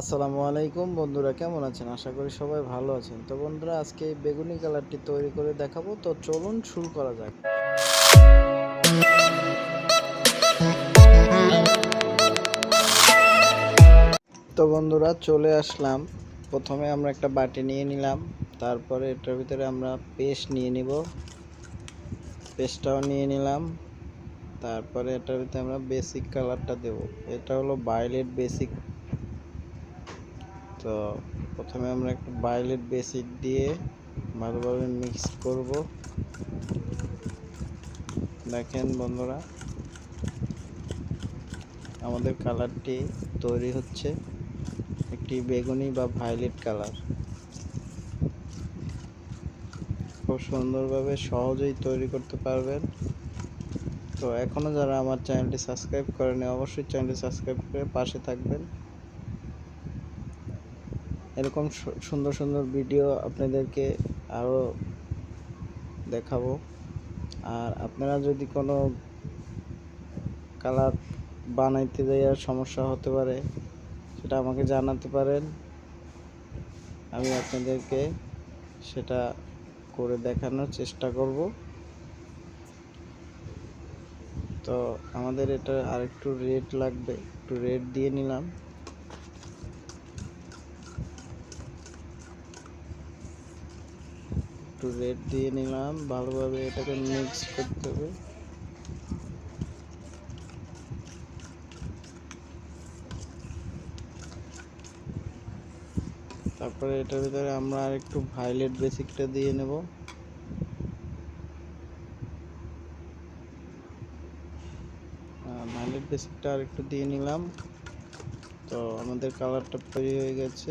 আসসালামু আলাইকুম বন্ধুরা, কেমন আছেন? আশা করি সবাই ভালো আছেন। তো বন্ধুরা, আজকে এই বেগুনি কালারটি তৈরি করে দেখাবো। তো চলুন শুরু করা যাক। তো বন্ধুরা, চলে আসলাম। প্রথমে আমরা একটা বাটি নিয়ে নিলাম। তারপরে এটার ভিতরে আমরা পেস্ট নিয়ে নিব। পেস্টটাও নিয়ে নিলাম। তারপরে এটার ভিতরে আমরা বেসিক কালারটা দেব। এটা হলো ভায়োলেট বেসিক তো প্রথমে আমরা একটু ভায়োলেট বেসিক দিয়ে ভালোভাবে মিক্স করব। দেখেন বন্ধুরা, আমাদের কালারটি তৈরি হচ্ছে একটি বেগুনি বা ভায়োলেট কালার খুব সুন্দরভাবে সহজেই তৈরি করতে পারবেন। তো এখনও যারা আমার চ্যানেলটি সাবস্ক্রাইব করেনি অবশ্যই চ্যানেলটি সাবস্ক্রাইব করে পাশে থাকবেন। এরকম সুন্দর সুন্দর ভিডিও আপনাদেরকে আরও দেখাবো। আর আপনারা যদি কোনো কালার বানাইতে যাইয়ার সমস্যা হতে পারে, সেটা আমাকে জানাতে পারেন। আমি আপনাদেরকে সেটা করে দেখানোর চেষ্টা করব। তো আমাদের এটা আরেকটু রেড লাগবে, একটু রেড দিয়ে নিলাম। একটু রেড দিয়ে নিলাম, ভালোভাবে এটাকে মিক্স করতে হবে। তারপরে এটার ভিতরে আমরা আর একটু ভায়োলেট বেসিকটা দিয়ে নেব। ভাইলেট বেসিকটা আর একটু দিয়ে নিলাম। তো আমাদের কালারটা তৈরি হয়ে গেছে।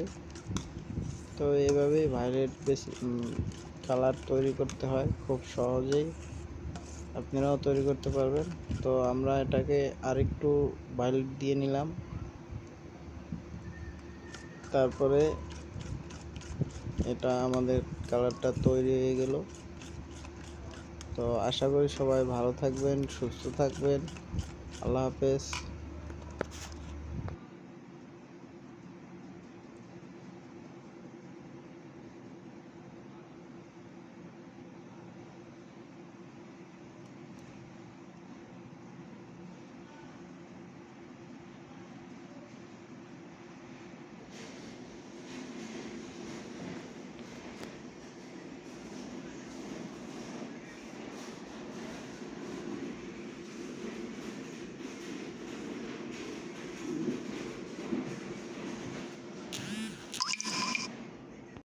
তো এইভাবেই ভায়োলেট বেসিক কালার তৈরি করতে হয় খুব সহজেই। আপনারাও তৈরি করতে পারবেন। তো আমরা এটাকে আরেকটু ভায়োলেট দিয়ে নিলাম। তারপরে এটা আমাদের কালারটা তৈরি হয়ে গেল। তো আশা করি সবাই ভালো থাকবেন, সুস্থ থাকবেন। আল্লাহ হাফেজ।